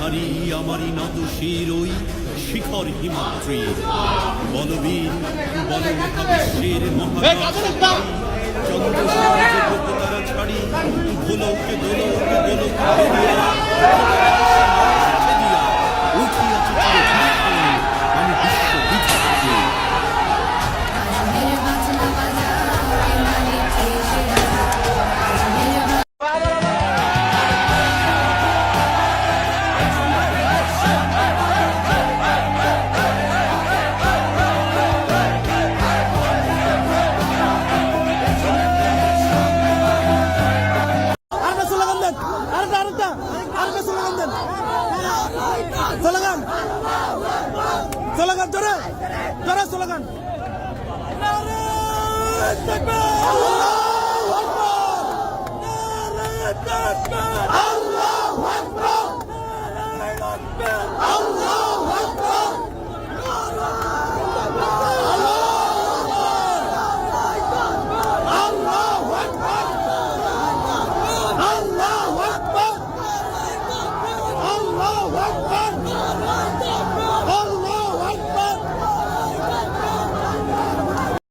হারি আমারই নত শির ওই শিখর হিমাদ্রি। বলবীর বল মহাবিশ্বের মহাকাশ চন্দ্র তারা ছাড়ি ভোলক দোলক দোলক। আরেকটা স্লোগান দেন। স্লোগান স্লোগান জোরে। জোরে স্লোগান আল্লাহ আল্লাহ